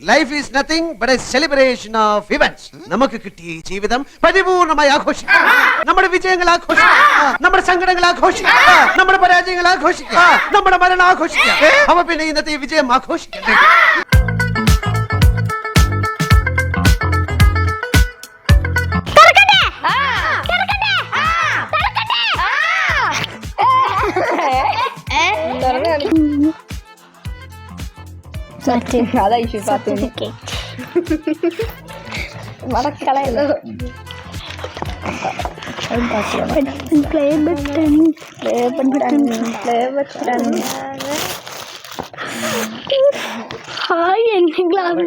life is nothing but a celebration of events നമുക്ക് കിട്ടിയ ഈ ജീവിതം പരിപൂർണമായി ആഘോഷിക്കാം നമ്മുടെ വിജയങ്ങൾ ആഘോഷിക്കാം നമ്മുടെ സങ്കടങ്ങൾ ആഘോഷിക്കാം നമ്മുടെ പരാജയങ്ങൾ ആഘോഷിക്കാം നമ്മുടെ മരണം ആഘോഷിക്കാം അപ്പൊ പിന്നെ ഇന്നത്തെ ഈ വിജയം ആഘോഷിക്കണ്ടേ അതാ ഇഷ്യൂ പാത്തുനി മടക്കളയല്ലോ? Play button play button play button hi എന്നെ ഗ്ലാസ്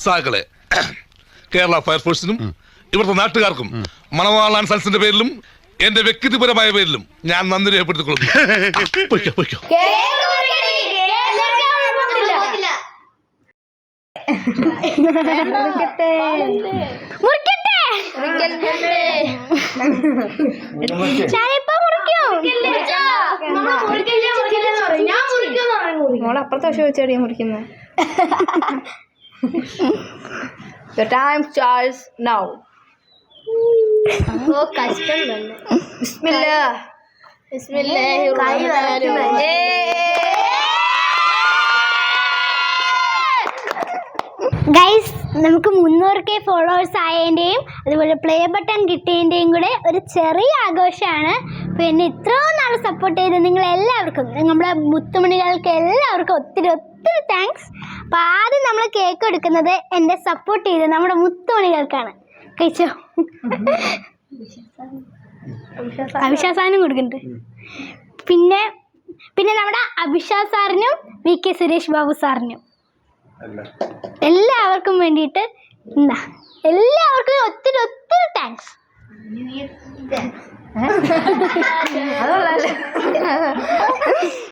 സാകളെ കേരള ഫയർഫോഴ്സിനും ഇവിടുത്തെ നാട്ടുകാർക്കും മണവാളാൻ സൽസിന്റെ പേരിലും എന്റെ വ്യക്തിപരമായ പേരിലും ഞാൻ നന്ദി രേഖപ്പെടുത്തിക്കൊള്ളുന്നു. പൊയ്ക്കോ പൊയ്ക്കോ. ഞാനിപ്പോ മുറിക്കും മോളെ അപ്പുറത്തെ വശം വെച്ചാടി മുറിക്കുന്നത് The time starts now. ഓ കഷ്ടം തന്നെ. Bismillah. ഗൈസ് നമുക്ക് മുന്നൂറ് കെ ഫോളോവേഴ്സ് ആയതിന്റെയും അതുപോലെ പ്ലേ ബട്ടൺ കിട്ടിയതിന്റെയും കൂടെ ഒരു ചെറിയ ആഘോഷമാണ്. പിന്നെ ഇത്രയും നാൾ സപ്പോർട്ട് ചെയ്ത് നിങ്ങൾ എല്ലാവർക്കും നമ്മുടെ മുത്തുമണികൾക്ക് എല്ലാവർക്കും ഒത്തിരി ഒത്തിരി താങ്ക്സ് അപ്പോൾ ആദ്യം നമ്മൾ കേക്ക് എടുക്കുന്നത് എന്റെ സപ്പോർട്ട് ചെയ്ത് നമ്മുടെ മുത്തുമണികൾക്കാണ്. കഴിച്ചോ? അവിശ്വാസാനും കൊടുക്കുന്നുണ്ട് പിന്നെ പിന്നെ നമ്മുടെ അഭിഷാ സാറിനും വി കെ സുരേഷ് ബാബു സാറിനും. എല്ലാവർക്കും വേണ്ടിയിട്ട് എന്താ? എല്ലാവർക്കും ഒത്തിരി ഒത്തിരി താങ്ക്സ് അതുകൊള്ളാല്ലേ